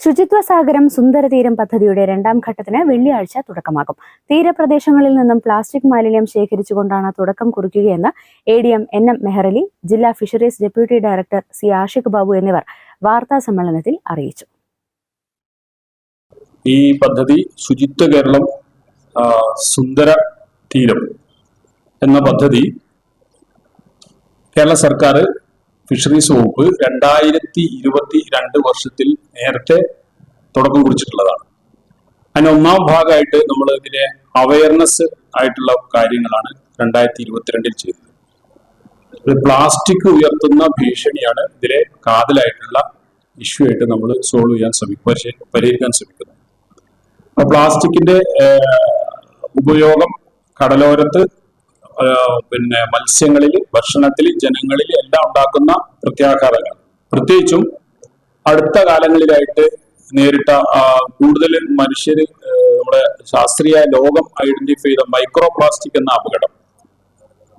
ശുചിത്വ സാഗരം സുന്ദരതീരം പദ്ധതിയുടെ രണ്ടാം ഘട്ടത്തിന് വെള്ളിയാഴ്ച തുടക്കമാകും. തീരപ്രദേശങ്ങളിൽ നിന്നും പ്ലാസ്റ്റിക് മാലിന്യം ശേഖരിച്ചുകൊണ്ടാണ് തുടക്കം കുറിക്കുകയെന്ന് A D M N M Mehrali ജില്ലാ fisheries deputy director C Ashiq Babu എന്നിവർ വാർത്താ സമ്മേളനത്തിൽ അറിയിച്ചു. ഈ പദ്ധതി ശുചിത്വ കേരളം സുന്ദര തീരം എന്ന പദ്ധതി കേരള സർക്കാർ ഫിഷറീസ് വകുപ്പ് രണ്ടായിരത്തി ഇരുപത്തി രണ്ട് വർഷത്തിൽ നേരത്തെ തുടക്കം കുറിച്ചിട്ടുള്ളതാണ്. അതിന് ഒന്നാം ഭാഗമായിട്ട് നമ്മൾ ഇതിലെ അവയർനെസ് ആയിട്ടുള്ള കാര്യങ്ങളാണ് രണ്ടായിരത്തി ഇരുപത്തിരണ്ടിൽ ചെയ്തത് പ്ലാസ്റ്റിക് ഉയർത്തുന്ന ഭീഷണിയാണ് ഇതിലെ കാതലായിട്ടുള്ള ഇഷ്യൂ ആയിട്ട് നമ്മൾ സോൾവ് ചെയ്യാൻ ശ്രമിക്കും പരിഹരിക്കാൻ ശ്രമിക്കുന്നത്. പ്ലാസ്റ്റിക്കിന്റെ ഉപയോഗം കടലോരത്ത് പിന്നെ മത്സ്യങ്ങളിൽ ഭക്ഷണത്തിൽ ജനങ്ങളിൽ എല്ലാം ഉണ്ടാക്കുന്ന പ്രത്യാഘാതങ്ങൾ. പ്രത്യേകിച്ചും അടുത്ത കാലങ്ങളിലായിട്ട് നേരിട്ട കൂടുതൽ മനുഷ്യർ നമ്മുടെ ശാസ്ത്രീയ ലോകം ഐഡന്റിഫൈ ചെയ്ത മൈക്രോ പ്ലാസ്റ്റിക് എന്ന അപകടം.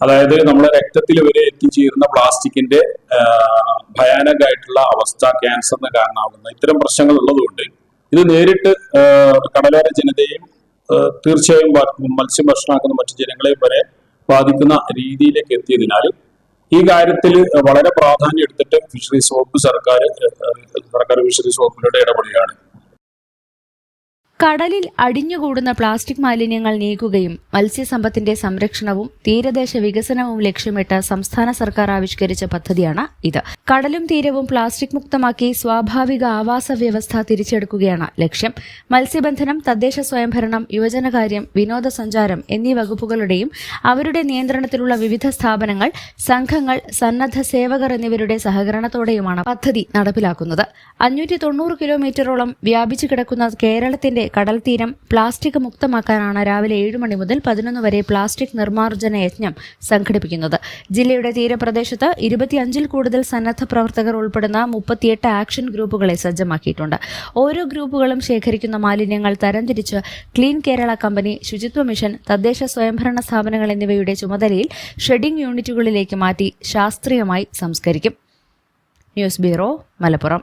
അതായത് നമ്മുടെ രക്തത്തിൽ വരെ എത്തിച്ചേരുന്ന പ്ലാസ്റ്റിക്കിന്റെ ഭയാനകമായിട്ടുള്ള അവസ്ഥ ക്യാൻസറിന് കാരണമാകുന്ന ഇത്തരം പ്രശ്നങ്ങൾ ഉള്ളതുകൊണ്ട് ഇത് നേരിട്ട് കടലോര ജനതയെയും തീർച്ചയായും മത്സ്യം ഭക്ഷണമാക്കുന്ന മറ്റു ജനങ്ങളെയും വരെ ബാധിക്കുന്ന രീതിയിലേക്ക് എത്തിയതിനാൽ ഈ കാര്യത്തിൽ വളരെ പ്രാധാന്യം എടുത്തിട്ട് ഫിഷറീസ് വകുപ്പ് സർക്കാർ സർക്കാർ ഫിഷറീസ് വകുപ്പിലൂടെ ഇടപെടുകയാണ്. കടലിൽ അടിഞ്ഞുകൂടുന്ന പ്ലാസ്റ്റിക് മാലിന്യങ്ങൾ നീക്കുകയും മത്സ്യസമ്പത്തിന്റെ സംരക്ഷണവും തീരദേശ വികസനവും ലക്ഷ്യമിട്ട് സംസ്ഥാന സർക്കാർ ആവിഷ്കരിച്ച പദ്ധതിയാണ് ഇത്. കടലും തീരവും പ്ലാസ്റ്റിക് മുക്തമാക്കി സ്വാഭാവിക ആവാസ വ്യവസ്ഥ തിരിച്ചെടുക്കുകയാണ് ലക്ഷ്യം. മത്സ്യബന്ധനം തദ്ദേശ സ്വയംഭരണം യുവജനകാര്യം വിനോദസഞ്ചാരം എന്നീ വകുപ്പുകളുടെയും അവരുടെ നിയന്ത്രണത്തിലുള്ള വിവിധ സ്ഥാപനങ്ങൾ സംഘങ്ങൾ സന്നദ്ധ സേവകർ എന്നിവരുടെ സഹകരണത്തോടെയുമാണ് പദ്ധതി നടപ്പിലാക്കുന്നത്. അഞ്ഞൂറ്റി തൊണ്ണൂറ് കിലോമീറ്ററോളം വ്യാപിച്ചു കിടക്കുന്ന കേരളത്തിന്റെ കടൽ തീരം പ്ലാസ്റ്റിക് മുക്തമാക്കാനാണ് രാവിലെ ഏഴ് മണി മുതൽ പതിനൊന്ന് വരെ പ്ലാസ്റ്റിക് നിർമ്മാർജന യജ്ഞം സംഘടിപ്പിക്കുന്നത്. ജില്ലയുടെ തീരപ്രദേശത്ത് ഇരുപത്തിയഞ്ചിൽ കൂടുതൽ സന്നദ്ധ പ്രവർത്തകർ ഉൾപ്പെടുന്ന മുപ്പത്തിയെട്ട് ആക്ഷൻ ഗ്രൂപ്പുകളെ സജ്ജമാക്കിയിട്ടുണ്ട്. ഓരോ ഗ്രൂപ്പുകളും ശേഖരിക്കുന്ന മാലിന്യങ്ങൾ തരംതിരിച്ച് ക്ലീൻ കേരള കമ്പനി ശുചിത്വ മിഷൻ തദ്ദേശ സ്വയംഭരണ സ്ഥാപനങ്ങൾ എന്നിവയുടെ ചുമതലയിൽ ഷെഡിംഗ് യൂണിറ്റുകളിലേക്ക് മാറ്റി ശാസ്ത്രീയമായി സംസ്കരിക്കും. News bureau Malappuram.